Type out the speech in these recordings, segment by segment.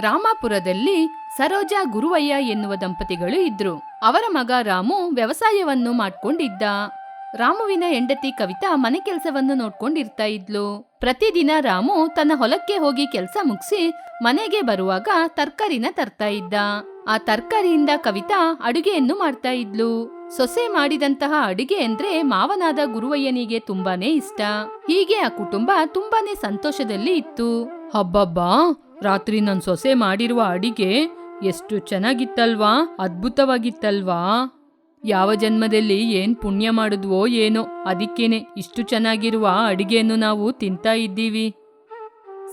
ರಾಮಾಪುರದಲ್ಲಿ ಸರೋಜಾ ಗುರುವಯ್ಯ ಎನ್ನುವ ದಂಪತಿಗಳು ಇದ್ರು. ಅವರ ಮಗ ರಾಮು ವ್ಯವಸಾಯವನ್ನು ಮಾಡ್ಕೊಂಡಿದ್ದ. ರಾಮುವಿನ ಹೆಂಡತಿ ಕವಿತಾ ಮನೆ ಕೆಲಸವನ್ನು ನೋಡ್ಕೊಂಡಿರ್ತಾ ಇದ್ಲು. ಪ್ರತಿದಿನ ರಾಮು ತನ್ನ ಹೊಲಕ್ಕೆ ಹೋಗಿ ಕೆಲಸ ಮುಗಿಸಿ ಮನೆಗೆ ಬರುವಾಗ ತರ್ಕಾರಿನ ತರ್ತಾ ಇದ್ದ. ಆ ತರ್ಕಾರಿಯಿಂದ ಕವಿತಾ ಅಡುಗೆಯನ್ನು ಮಾಡ್ತಾ ಇದ್ಲು. ಸೊಸೆ ಮಾಡಿದಂತಹ ಅಡುಗೆ ಅಂದ್ರೆ ಮಾವನಾದ ಗುರುವಯ್ಯನಿಗೆ ತುಂಬಾನೇ ಇಷ್ಟ. ಹೀಗೆ ಆ ಕುಟುಂಬ ತುಂಬಾನೇ ಸಂತೋಷದಲ್ಲಿ ಇತ್ತು. ಹಬ್ಬಬ್ಬಾ ರಾತ್ರಿ ನನ್ನ ಸೊಸೆ ಮಾಡಿರುವ ಅಡಿಗೆ ಎಷ್ಟು ಚೆನ್ನಾಗಿತ್ತಲ್ವಾ, ಅದ್ಭುತವಾಗಿತ್ತಲ್ವಾ? ಯಾವ ಜನ್ಮದಲ್ಲಿ ಏನ್ ಪುಣ್ಯ ಮಾಡಿದ್ವೋ ಏನೋ, ಅದಕ್ಕೇನೆ ಇಷ್ಟು ಚೆನ್ನಾಗಿರುವ ಅಡಿಗೆಯನ್ನು ನಾವು ತಿಂತಾ ಇದ್ದೀವಿ.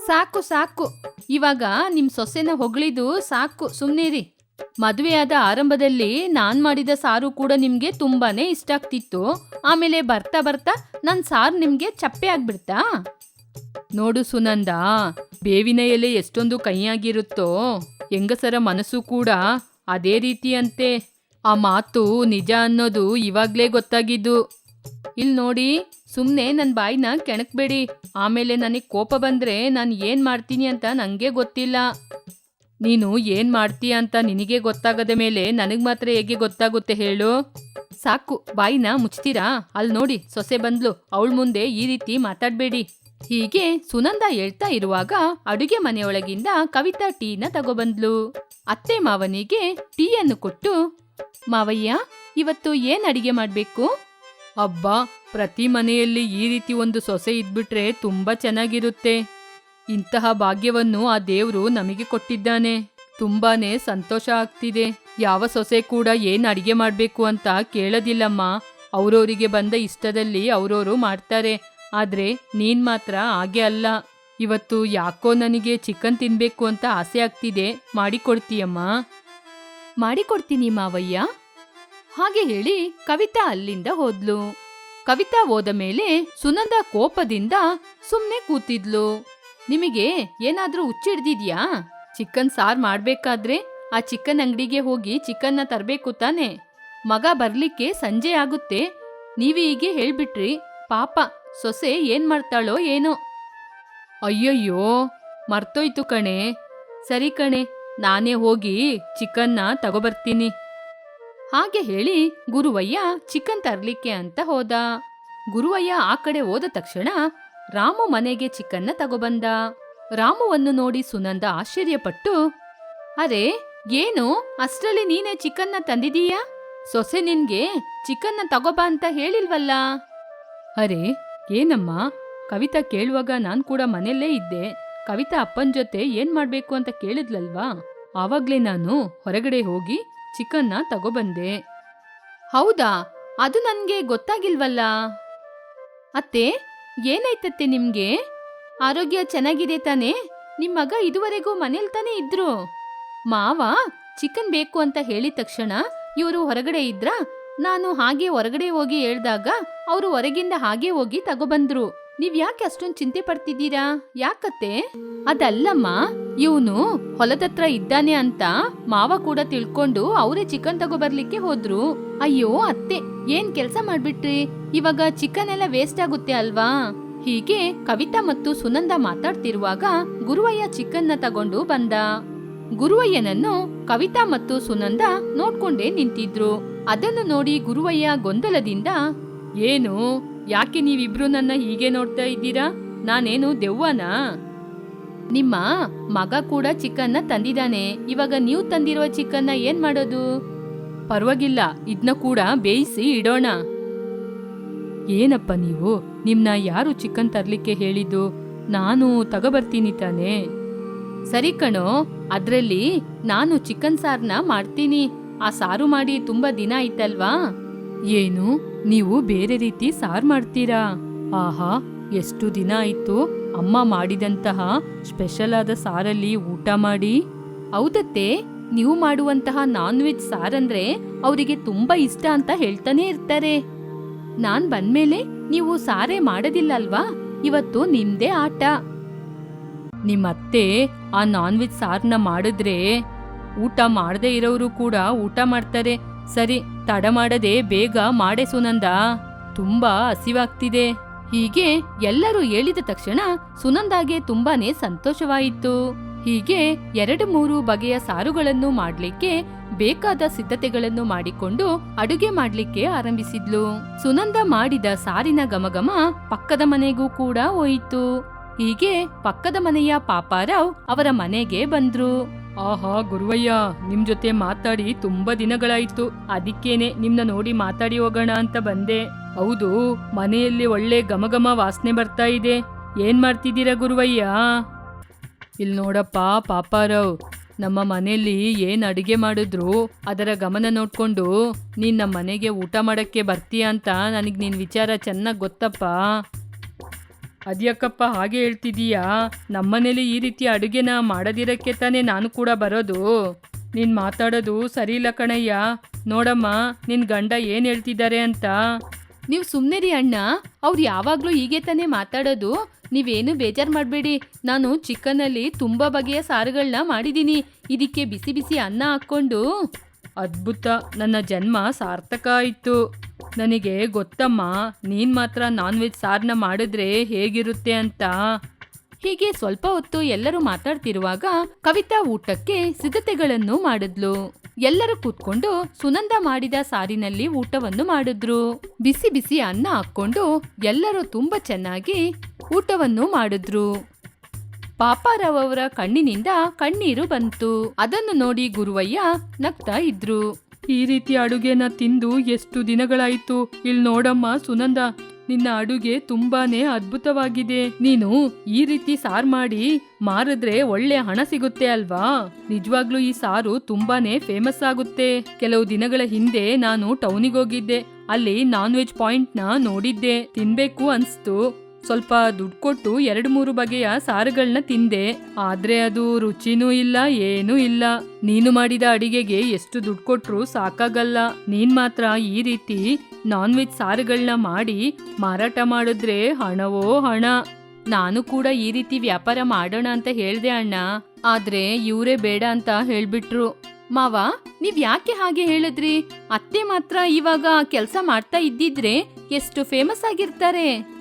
ಸಾಕು ಸಾಕು. ಇವಾಗ ನಿಮ್ ಸೊಸೆನ ಹೊಗಳಿದು ಸಾಕು, ಸುಮ್ನಿರಿ. ಮದುವೆಯಾದ ಆರಂಭದಲ್ಲಿ ನಾನ್ ಮಾಡಿದ ಸಾರು ಕೂಡ ನಿಮ್ಗೆ ತುಂಬಾನೇ ಇಷ್ಟ ಆಗ್ತಿತ್ತು. ಆಮೇಲೆ ಬರ್ತಾ ಬರ್ತಾ ನನ್ ಸಾರು ನಿಮ್ಗೆ ಚಪ್ಪೆ ಆಗ್ಬಿಡ್ತಾ? ನೋಡು ಸುನಂದ ಬೇವಿನ ಎಲೆ ಎಷ್ಟೊಂದು ಕೈಯಾಗಿರುತ್ತೋ, ಹೆಂಗಸರ ಮನಸ್ಸು ಕೂಡ ಅದೇ ರೀತಿಯಂತೆ. ಆ ಮಾತು ನಿಜ ಅನ್ನೋದು ಇವಾಗ್ಲೇ ಗೊತ್ತಾಗಿದ್ದು. ಇಲ್ಲಿ ನೋಡಿ, ಸುಮ್ನೆ ನನ್ನ ಬಾಯಿನ ಕೆಣಕ್ಬೇಡಿ. ಆಮೇಲೆ ನನಗೆ ಕೋಪ ಬಂದ್ರೆ ನಾನು ಏನು ಮಾಡ್ತೀನಿ ಅಂತ ನನಗೆ ಗೊತ್ತಿಲ್ಲ. ನೀನು ಏನು ಮಾಡ್ತೀಯ ಅಂತ ನಿನಗೆ ಗೊತ್ತಾಗದ ಮೇಲೆ ನನಗೆ ಮಾತ್ರ ಹೇಗೆ ಗೊತ್ತಾಗುತ್ತೆ ಹೇಳು? ಸಾಕು, ಬಾಯಿನ ಮುಚ್ತೀರಾ? ಅಲ್ಲಿ ನೋಡಿ, ಸೊಸೆ ಬಂದ್ಲು. ಅವಳ ಮುಂದೆ ಈ ರೀತಿ ಮಾತಾಡ್ಬೇಡಿ. ಹೀಗೆ ಸುನಂದ ಹೇಳ್ತಾ ಇರುವಾಗ ಅಡುಗೆ ಮನೆಯೊಳಗಿಂದ ಕವಿತಾ ಟೀನ ತಗೊಬಂದ್ಲು. ಅತ್ತೆ ಮಾವನಿಗೆ ಟೀಯನ್ನು ಕೊಟ್ಟು, ಮಾವಯ್ಯ, ಇವತ್ತು ಏನ್ ಅಡಿಗೆ ಮಾಡ್ಬೇಕು? ಅಬ್ಬಾ, ಪ್ರತಿ ಮನೆಯಲ್ಲಿ ಈ ರೀತಿ ಒಂದು ಸೊಸೆ ಇದ್ಬಿಟ್ರೆ ತುಂಬಾ ಚೆನ್ನಾಗಿರುತ್ತೆ. ಇಂತಹ ಭಾಗ್ಯವನ್ನು ಆ ದೇವ್ರು ನಮಗೆ ಕೊಟ್ಟಿದ್ದಾನೆ. ತುಂಬಾನೇ ಸಂತೋಷ ಆಗ್ತಿದೆ. ಯಾವ ಸೊಸೆ ಕೂಡ ಏನ್ ಅಡಿಗೆ ಮಾಡ್ಬೇಕು ಅಂತ ಕೇಳೋದಿಲ್ಲಮ್ಮ. ಅವ್ರವರಿಗೆ ಬಂದ ಇಷ್ಟದಲ್ಲಿ ಅವ್ರವ್ರು ಮಾಡ್ತಾರೆ. ಆದ್ರೆ ನೀನ್ ಮಾತ್ರ ಹಾಗೆ ಅಲ್ಲ. ಇವತ್ತು ಯಾಕೋ ನನಗೆ ಚಿಕನ್ ತಿನ್ಬೇಕು ಅಂತ ಆಸೆ ಆಗ್ತಿದೆ. ಮಾಡಿಕೊಡ್ತೀಯಮ್ಮ? ಮಾಡಿಕೊಡ್ತೀನಿ ಮಾವಯ್ಯ. ಹಾಗೆ ಹೇಳಿ ಕವಿತಾ ಅಲ್ಲಿಂದ ಹೋದ್ಲು. ಕವಿತಾ ಹೋದ ಮೇಲೆ ಸುನಂದ ಕೋಪದಿಂದ ಸುಮ್ನೆ ಕೂತಿದ್ಲು. ನಿಮಗೆ ಏನಾದ್ರೂ ಹುಚ್ಚಿಡ್ದಿದ್ಯಾ ಚಿಕನ್ ಸಾರ್ ಮಾಡ್ಬೇಕಾದ್ರೆ ಆ ಚಿಕನ್ ಅಂಗಡಿಗೆ ಹೋಗಿ ಚಿಕನ್ನ ತರಬೇಕು ತಾನೆ. ಮಗ ಬರ್ಲಿಕ್ಕೆ ಸಂಜೆ ಆಗುತ್ತೆ. ನೀವೀಗೆ ಹೇಳ್ಬಿಟ್ರಿ, ಪಾಪ. ಸೊಸೆ ಏನ್ ಮಾಡ್ತಾಳೋ ಏನೋ. ಅಯ್ಯಯ್ಯೋ, ಮರ್ತೋಯ್ತು ಕಣೆ. ಸರಿ ಕಣೆ, ನಾನೇ ಹೋಗಿ ಚಿಕನ್ನ ತಗೊಬರ್ತೀನಿ. ಹಾಗೆ ಹೇಳಿ ಗುರುವಯ್ಯ ಚಿಕನ್ ತರ್ಲಿಕ್ಕೆ ಅಂತ ಹೋದ. ಗುರುವಯ್ಯ ಆ ಕಡೆ ಹೋದ ತಕ್ಷಣ ರಾಮು ಮನೆಗೆ ಚಿಕನ್ನ ತಗೊಬಂದ. ರಾಮುವನ್ನು ನೋಡಿ ಸುನಂದ ಆಶ್ಚರ್ಯಪಟ್ಟು, ಅರೆ, ಏನು? ಅಷ್ಟರಲ್ಲಿ ನೀನೇ ಚಿಕನ್ನ ತಂದಿದೀಯಾ? ಸೊಸೆ ನಿನ್ಗೆ ಚಿಕನ್ನ ತಗೋಬಾ ಅಂತ ಹೇಳಿಲ್ವಲ್ಲ? ಅರೆ ಏನಮ್ಮ? ಕವಿತಾ ಕೇಳುವಾಗ ನಾನ್ ಕೂಡ ಮನೆಯಲ್ಲೇ ಇದ್ದೆ. ಕವಿತಾ ಅಪ್ಪನ್ ಜೊತೆ ಏನ್ ಮಾಡ್ಬೇಕು ಅಂತ ಕೇಳಿದ್ಲಲ್ವಾ? ಆವಾಗ್ಲೇ ನಾನು ಹೊರಗಡೆ ಹೋಗಿ ಚಿಕನ್ನ ತಗೊಬಂದೆ. ಹೌದಾ? ಅದು ನನ್ಗೆ ಗೊತ್ತಾಗಿಲ್ವಲ್ಲ? ಅತ್ತೆ, ಏನಾಯ್ತತ್ತೆ ನಿಮ್ಗೆ? ಆರೋಗ್ಯ ಚೆನ್ನಾಗಿದೆ ತಾನೇ? ನಿಮ್ಮ ಮಗ ಇದುವರೆಗೂ ಮನೇಲಿ ತಾನೇ ಇದ್ರು? ಮಾವ, ಚಿಕನ್ ಬೇಕು ಅಂತ ಹೇಳಿದ ತಕ್ಷಣ ಇವರು ಹೊರಗಡೆ ಇದ್ರ? ನಾನು ಹಾಗೆ ಹೊರಗಡೆ ಹೋಗಿ ಹೇಳ್ದಾಗ ಅವರು ಹೊರಗಿಂದ ಹಾಗೆ ಹೋಗಿ ತಗೊಬಂದ್ರು. ನೀವ್ ಯಾಕೆ ಅಷ್ಟೊಂದ್ ಚಿಂತೆ ಪಡ್ತಿದ್ದೀರಾ? ಯಾಕತ್ತೆ? ಅದಲ್ಲಮ್ಮ, ಇವನು ಹೊಲದತ್ರ ಇದ್ದಾನೆ ಅಂತ ಮಾವ ಕೂಡ ತಿಳ್ಕೊಂಡು ಅವರೇ ಚಿಕನ್ ತಗೊಬರ್ಲಿಕ್ಕೆ ಹೋದ್ರು. ಅಯ್ಯೋ, ಅತ್ತೆ, ಏನ್ ಕೆಲ್ಸ ಮಾಡ್ಬಿಟ್ರಿ? ಇವಾಗ ಚಿಕನ್ ಎಲ್ಲ ವೇಸ್ಟ್ ಆಗುತ್ತೆ ಅಲ್ವಾ? ಹೀಗೆ ಕವಿತಾ ಮತ್ತು ಸುನಂದ ಮಾತಾಡ್ತಿರುವಾಗ ಗುರುವಯ್ಯ ಚಿಕನ್ನ ತಗೊಂಡು ಬಂದ. ಗುರುವಯ್ಯನನ್ನು ಕವಿತಾ ಮತ್ತು ಸುನಂದ ನೋಡ್ಕೊಂಡೇ ನಿಂತಿದ್ರು. ಅದನ್ನು ನೋಡಿ ಗುರುವಯ್ಯ ಗೊಂದಲದಿಂದ, ಏನು? ಯಾಕೆ ನೀವಿಬ್ರು ನನ್ನ ಹೀಗೆ ನೋಡ್ತಾ ಇದ್ದೀರಾ? ನಾನೇನು ದೆವ್ವನಾ? ನಿಮ್ಮ ಮಗ ಕೂಡ ಚಿಕನ್ನ ತಂದಿದ್ದಾನೆ. ಇವಾಗ ನೀವು ತಂದಿರುವ ಚಿಕನ್ನ ಏನ್ ಮಾಡೋದು? ಪರವಾಗಿಲ್ಲ ಇದನ್ನ ಕೂಡ ಬೇಯಿಸಿ ಇಡೋಣ. ಏನಪ್ಪ ನೀವು? ನಿಮ್ನ ಯಾರು ಚಿಕನ್ ತರಲಿಕ್ಕೆ ಹೇಳಿದ್ದು? ನಾನು ತಗೋಬರ್ತೀನಿ ತಾನೆ. ಸರಿ ಕಣೋ, ಅದರಲ್ಲಿ ನಾನು ಚಿಕನ್ ಸಾರ್ನ ಮಾಡ್ತೀನಿ. ಆ ಸಾರು ಮಾಡಿ ತುಂಬಾ ದಿನ ಆಯ್ತಲ್ವಾ? ಏನು, ನೀವು ಬೇರೆ ರೀತಿ ಸಾರ್ ಮಾಡ್ತೀರಾ? ಆಹಾ, ಎಷ್ಟು ದಿನ ಆಯ್ತು? ಅಮ್ಮ ಮಾಡಿದಂತಹ ಸ್ಪೆಷಲ್ ಆದ ಸಾರಲ್ಲಿ ಊಟ ಮಾಡಿ? ಹೌದತ್ತೆ, ನೀವು ಮಾಡುವಂತಹ ನಾನ್ ವೆಜ್ ಸಾರಂದ್ರೆ ಅವರಿಗೆ ತುಂಬಾ ಇಷ್ಟ ಅಂತ ಹೇಳ್ತಾನೆ ಇರ್ತಾರೆ. ನಾನ್ ಬಂದ್ಮೇಲೆ ನೀವು ಸಾರೇ ಮಾಡೋದಿಲ್ಲ ಅಲ್ವಾ ಇವತ್ತು ನಿಮ್ದೇ ಆಟ. ನಿಮ್ಮತ್ತೆ ಆ ನಾನ್ ವೆಜ್ ಸಾರ್ನ ಮಾಡಿದ್ರೆ ಊಟ ಮಾಡದೇ ಇರೋರು ಕೂಡ ಊಟ ಮಾಡ್ತಾರೆ. ಸರಿ, ತಡ ಮಾಡದೆ ಬೇಗ ಮಾಡೆ ಸುನಂದ ತುಂಬಾ ಹಸಿವಾಗ್ತಿದೆ. ಹೀಗೆ ಎಲ್ಲರೂ ಹೇಳಿದ ತಕ್ಷಣ ಸುನಂದಾಗೆ ತುಂಬಾನೇ ಸಂತೋಷವಾಯಿತು. ಹೀಗೆ ಎರಡು ಮೂರು ಬಗೆಯ ಸಾರುಗಳನ್ನು ಮಾಡ್ಲಿಕ್ಕೆ ಬೇಕಾದ ಸಿದ್ಧತೆಗಳನ್ನು ಮಾಡಿಕೊಂಡು ಅಡುಗೆ ಮಾಡ್ಲಿಕ್ಕೆ ಆರಂಭಿಸಿದ್ಲು. ಸುನಂದ ಮಾಡಿದ ಸಾರಿನ ಗಮಗಮ ಪಕ್ಕದ ಮನೆಗೂ ಕೂಡ ಹೋಯಿತು. ಹೀಗೆ ಪಕ್ಕದ ಮನೆಯ ಪಾಪಾರಾವ್ ಅವರ ಮನೆಗೆ ಬಂದ್ರು. ಆಹಾ ಗುರುವಯ್ಯ, ನಿಮ್ ಜೊತೆ ಮಾತಾಡಿ ತುಂಬಾ ದಿನಗಳಾಯ್ತು. ಅದಕ್ಕೇನೆ ನಿಮ್ನ ನೋಡಿ ಮಾತಾಡಿ ಹೋಗೋಣ ಅಂತ ಬಂದೆ. ಹೌದು, ಮನೆಯಲ್ಲಿ ಒಳ್ಳೆ ಗಮಗಮ ವಾಸನೆ ಬರ್ತಾ ಇದೆ. ಏನ್ ಮಾಡ್ತಿದ್ದೀರಾ ಗುರುವಯ್ಯ? ಇಲ್ಲಿ ನೋಡಪ್ಪ, ಪಾಪಾರವ್. ನಮ್ಮ ಮನೆಯಲ್ಲಿ ಏನ್ ಅಡುಗೆ ಮಾಡಿದ್ರು, ಅದರ ಗಮನ ನೋಡ್ಕೊಂಡು ನೀನ್ ನಮ್ಮ ಮನೆಗೆ ಊಟ ಮಾಡಕ್ಕೆ ಬರ್ತೀಯ ಅಂತ ನನಗೆ ನಿನ್ ವಿಚಾರ ಚೆನ್ನಾಗಿ ಗೊತ್ತಪ್ಪ. ಅದ್ಯಾಕಪ್ಪ ಹಾಗೆ ಹೇಳ್ತಿದೀಯಾ? ನಮ್ಮನೇಲಿ ಈ ರೀತಿ ಅಡುಗೆನ ಮಾಡದಿರಕ್ಕೆ ತಾನೇ ನಾನು ಕೂಡ ಬರೋದು. ನೀನ್ ಮಾತಾಡೋದು ಸರಿ ಇಲ್ಲ ಕಣಯ್ಯ. ನೋಡಮ್ಮ ನಿನ್ ಗಂಡ ಏನ್ ಹೇಳ್ತಿದ್ದಾರೆ ಅಂತ? ನೀವು ಸುಮ್ಮನೆ ಅಣ್ಣ. ಅವ್ರು ಯಾವಾಗಲೂ ಹೀಗೆ ತಾನೇ ಮಾತಾಡೋದು. ನೀವೇನು ಬೇಜಾರು ಮಾಡಬೇಡಿ. ನಾನು ಚಿಕನಲ್ಲಿ ತುಂಬ ಬಗೆಯ ಸಾರುಗಳನ್ನ ಮಾಡಿದ್ದೀನಿ. ಇದಕ್ಕೆ ಬಿಸಿ ಬಿಸಿ ಅನ್ನ ಹಾಕ್ಕೊಂಡು. ಅದ್ಭುತ. ನನ್ನ ಜನ್ಮ ಸಾರ್ಥಕ ಆಯಿತು. ನನಗೆ ಗೊತ್ತಮ್ಮ, ನೀನ್ ಮಾತ್ರ ನಾನ್ ವೆಜ್ ಸಾರನ್ನ ಮಾಡಿದ್ರೆ ಹೇಗಿರುತ್ತೆ ಅಂತ. ಹೀಗೆ ಸ್ವಲ್ಪ ಹೊತ್ತು ಎಲ್ಲರೂ ಮಾತಾಡ್ತಿರುವಾಗ ಕವಿತಾ ಊಟಕ್ಕೆ ಸಿದ್ಧತೆಗಳನ್ನು ಮಾಡಿದ್ಲು. ಎಲ್ಲರೂ ಕೂತ್ಕೊಂಡು ಸುನಂದ ಮಾಡಿದ ಸಾರಿನಲ್ಲಿ ಊಟವನ್ನು ಮಾಡಿದ್ರು. ಬಿಸಿ ಬಿಸಿ ಅನ್ನ ಹಾಕೊಂಡು ಎಲ್ಲರೂ ತುಂಬಾ ಚೆನ್ನಾಗಿ ಊಟವನ್ನು ಮಾಡಿದ್ರು. ಪಾಪಾರಾವ್ ಅವರ ಕಣ್ಣಿನಿಂದ ಕಣ್ಣೀರು ಬಂತು. ಅದನ್ನು ನೋಡಿ ಗುರುವಯ್ಯ ನಗ್ತಾ ಇದ್ರು. ಈ ರೀತಿ ಅಡುಗೆನ ತಿಂದು ಎಷ್ಟು ದಿನಗಳಾಯ್ತು? ಇಲ್ಲಿ ನೋಡಮ್ಮ ಸುನಂದ, ನಿನ್ನ ಅಡುಗೆ ತುಂಬಾನೇ ಅದ್ಭುತವಾಗಿದೆ. ನೀನು ಈ ರೀತಿ ಸಾರ್ ಮಾಡಿ ಮಾರಿದ್ರೆ ಒಳ್ಳೆ ಹಣ ಸಿಗುತ್ತೆ ಅಲ್ವಾ? ನಿಜವಾಗ್ಲೂ ಈ ಸಾರು ತುಂಬಾನೇ ಫೇಮಸ್ ಆಗುತ್ತೆ. ಕೆಲವು ದಿನಗಳ ಹಿಂದೆ ನಾನು ಟೌನಿಗೆ ಹೋಗಿದ್ದೆ. ಅಲ್ಲಿ ನಾನ್ ವೆಜ್ ಪಾಯಿಂಟ್ನ ನೋಡಿದ್ದೆ. ತಿನ್ಬೇಕು ಅನ್ಸ್ತು. ಸ್ವಲ್ಪ ದುಡ್ಡು ಕೊಟ್ಟು ಎರಡು ಮೂರು ಬಗೆಯ ಸಾರುಗಳನ್ನ ತಿಂದೆ. ಆದ್ರೆ ಅದು ರುಚಿನೂ ಇಲ್ಲ, ಏನೂ ಇಲ್ಲ. ನೀನು ಮಾಡಿದ ಅಡಿಗೆಗೆ ಎಷ್ಟು ದುಡ್ಡು ಕೊಟ್ರು ಸಾಕಾಗಲ್ಲ. ನೀನ್ ಮಾತ್ರ ಈ ರೀತಿ ನಾನ್ ವೆಜ್ ಸಾರುಗಳನ್ನ ಮಾಡಿ ಮಾರಾಟ ಮಾಡಿದ್ರೆ ಹಣವೋ ಹಣ. ನಾನು ಕೂಡ ಈ ರೀತಿ ವ್ಯಾಪಾರ ಮಾಡೋಣ ಅಂತ ಹೇಳ್ದೆ ಅಣ್ಣ. ಆದ್ರೆ ಇವರೇ ಬೇಡ ಅಂತ ಹೇಳ್ಬಿಟ್ರು. ಮಾವ, ನೀವ್ ಯಾಕೆ ಹಾಗೆ ಹೇಳಿದ್ರಿ? ಅತ್ತೆ ಮಾತ್ರ ಇವಾಗ ಕೆಲಸ ಮಾಡ್ತಾ ಇದ್ದಿದ್ರೆ ಎಷ್ಟು ಫೇಮಸ್ ಆಗಿರ್ತಾರೆ.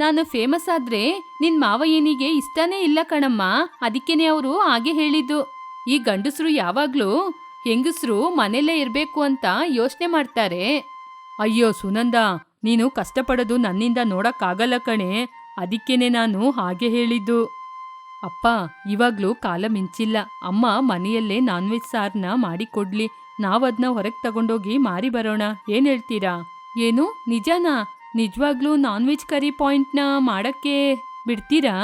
ನಾನು ಫೇಮಸ್ ಆದ್ರೆ ನಿನ್ ಮಾವಯ್ಯನಿಗೆ ಇಷ್ಟನೇ ಇಲ್ಲ ಕಣಮ್ಮ. ಅದಕ್ಕೇನೆ ಅವರು ಹಾಗೆ ಹೇಳಿದ್ದು. ಈ ಗಂಡಸರು ಯಾವಾಗ್ಲೂ ಹೆಂಗಸರು ಮನೆಯಲ್ಲೇ ಇರ್ಬೇಕು ಅಂತ ಯೋಚನೆ ಮಾಡ್ತಾರೆ. ಅಯ್ಯೋ ಸುನಂದ, ನೀನು ಕಷ್ಟಪಡೋದು ನನ್ನಿಂದ ನೋಡಕ್ಕಾಗಲ್ಲ ಕಣೆ. ಅದಕ್ಕೇನೆ ನಾನು ಹಾಗೆ ಹೇಳಿದ್ದು. ಅಪ್ಪ, ಇವಾಗ್ಲೂ ಕಾಲ ಮಿಂಚಿಲ್ಲ. ಅಮ್ಮ ಮನೆಯಲ್ಲೇ ನಾನ್ ವೆಜ್ ಸಾರ್ನ ಮಾಡಿಕೊಡ್ಲಿ ನಾವದ್ನ ಹೊರಗೆ ತಗೊಂಡೋಗಿ ಮಾರಿ ಬರೋಣ. ಏನ್ ಹೇಳ್ತೀರಾ? ಏನು? ನಿಜನಾ? ನಿಜವಾಗ್ಲೂ ನಾನ್ ವೆಜ್ ಕರಿ ಪಾಯಿಂಟ್ನ ಮಾಡಕ್ಕೆ ಬಿಡ್ತೀರಾ?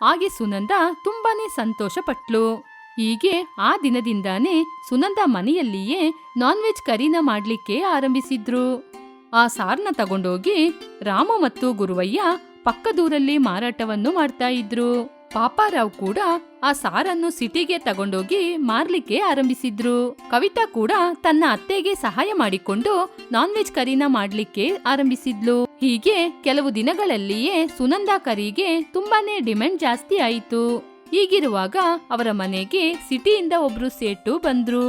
ಹಾಗೆ ಸುನಂದ ತುಂಬಾನೇ ಸಂತೋಷ ಪಟ್ಲು ಹೀಗೆ ಆ ದಿನದಿಂದಾನೇ ಸುನಂದ ಮನೆಯಲ್ಲಿಯೇ ನಾನ್ ವೆಜ್ ಕರಿನ ಮಾಡ್ಲಿಕ್ಕೆ ಆರಂಭಿಸಿದ್ರು. ಆ ಸಾರ್ನ ತಗೊಂಡೋಗಿ ರಾಮ ಮತ್ತು ಗುರುವಯ್ಯ ಪಕ್ಕದೂರಲ್ಲಿ ಮಾರಾಟವನ್ನು ಮಾಡ್ತಾ ಇದ್ರು. ಪಾಪಾರಾವ್ ಕೂಡ ಆ ಸಾರನ್ನು ಸಿಟಿಗೆ ತಗೊಂಡೋಗಿ ಮಾರ್ಲಿಕ್ಕೆ ಆರಂಭಿಸಿದ್ರು. ಕವಿತಾ ಕೂಡ ತನ್ನ ಅತ್ತೆಗೆ ಸಹಾಯ ಮಾಡಿಕೊಂಡು ನಾನ್ ವೆಜ್ ಕರಿನ ಮಾಡ್ಲಿಕ್ಕೆ ಆರಂಭಿಸಿದ್ಲು. ಹೀಗೆ ಕೆಲವು ದಿನಗಳಲ್ಲಿಯೇ ಸುನಂದಾ ಕರಿಗೆ ತುಂಬಾನೇ ಡಿಮ್ಯಾಂಡ್ ಜಾಸ್ತಿ ಆಯಿತು. ಹೀಗಿರುವಾಗ ಅವರ ಮನೆಗೆ ಸಿಟಿಯಿಂದ ಒಬ್ರು ಸೇಟು ಬಂದ್ರು.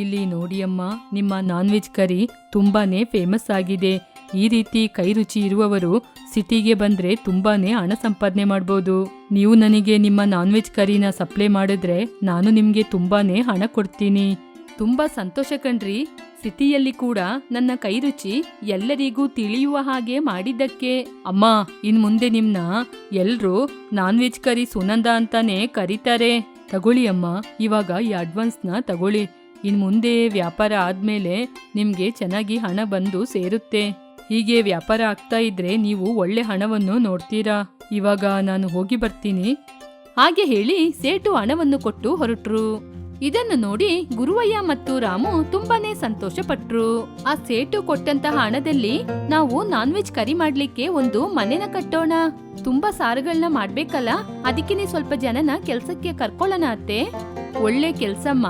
ಇಲ್ಲಿ ನೋಡಿಯಮ್ಮ ನಿಮ್ಮ ನಾನ್ ವೆಜ್ ಕರಿ ತುಂಬಾನೇ ಫೇಮಸ್ ಆಗಿದೆ. ಈ ರೀತಿ ಕೈ ರುಚಿ ಇರುವವರು ಸಿಟಿಗೆ ಬಂದ್ರೆ ತುಂಬಾನೇ ಹಣ ಸಂಪಾದನೆ ಮಾಡ್ಬೋದು. ನೀವು ನನಗೆ ನಿಮ್ಮ ನಾನ್ ವೆಜ್ ಕರಿನ ಸಪ್ಲೈ ಮಾಡಿದ್ರೆ ನಾನು ನಿಮ್ಗೆ ತುಂಬಾನೇ ಹಣ ಕೊಡ್ತೀನಿ. ತುಂಬಾ ಸಂತೋಷ ಕಣ್ರಿ. ಸಿಟಿಯಲ್ಲಿ ಕೂಡ ನನ್ನ ಕೈ ರುಚಿ ಎಲ್ಲರಿಗೂ ತಿಳಿಯುವ ಹಾಗೆ ಮಾಡಿದ್ದಕ್ಕೆ. ಅಮ್ಮ, ಇನ್ ಮುಂದೆ ನಿಮ್ನ ಎಲ್ರೂ ನಾನ್ ವೆಜ್ ಕರಿ ಸುನಂದ ಅಂತಾನೆ ಕರೀತಾರೆ. ತಗೊಳ್ಳಿ ಅಮ್ಮ, ಇವಾಗ ಈ ಅಡ್ವಾನ್ಸ್ನ ತಗೊಳ್ಳಿ. ಇನ್ ಮುಂದೆ ವ್ಯಾಪಾರ ಆದ್ಮೇಲೆ ನಿಮ್ಗೆ ಚೆನ್ನಾಗಿ ಹಣ ಬಂದು ಸೇರುತ್ತೆ. ಹೀಗೆ ವ್ಯಾಪಾರ ಆಗ್ತಾ ಇದ್ರೆ ನೀವು ಒಳ್ಳೆ ಹಣವನ್ನು ನೋಡ್ತೀರಾ? ಇವಾಗ ನಾನು ಹೋಗಿ ಬರ್ತೀನಿ. ಹಾಗೆ ಹೇಳಿ ಸೇಟು ಹಣವನ್ನು ಕೊಟ್ಟು ಹೊರಟ್ರು. ಇದನ್ನು ನೋಡಿ ಗುರುವಯ್ಯ ಮತ್ತು ರಾಮು ತುಂಬಾನೇ ಸಂತೋಷ ಪಟ್ರು ಆ ಸೇಟು ಕೊಟ್ಟಂತಹ ಹಣದಲ್ಲಿ ನಾವು ನಾನ್ ವೆಜ್ ಕರಿ ಮಾಡ್ಲಿಕ್ಕೆ ಒಂದು ಮನೆನ ಕಟ್ಟೋಣ. ತುಂಬಾ ಸಾರುಗಳನ್ನ ಮಾಡ್ಬೇಕಲ್ಲ ಅದಕ್ಕೆ ಸ್ವಲ್ಪ ಜನನ ಕೆಲ್ಸಕ್ಕೆ ಕರ್ಕೊಳ್ಳೋಣ ಅತ್ತೆ. ಒಳ್ಳೆ ಕೆಲ್ಸಮ್ಮ,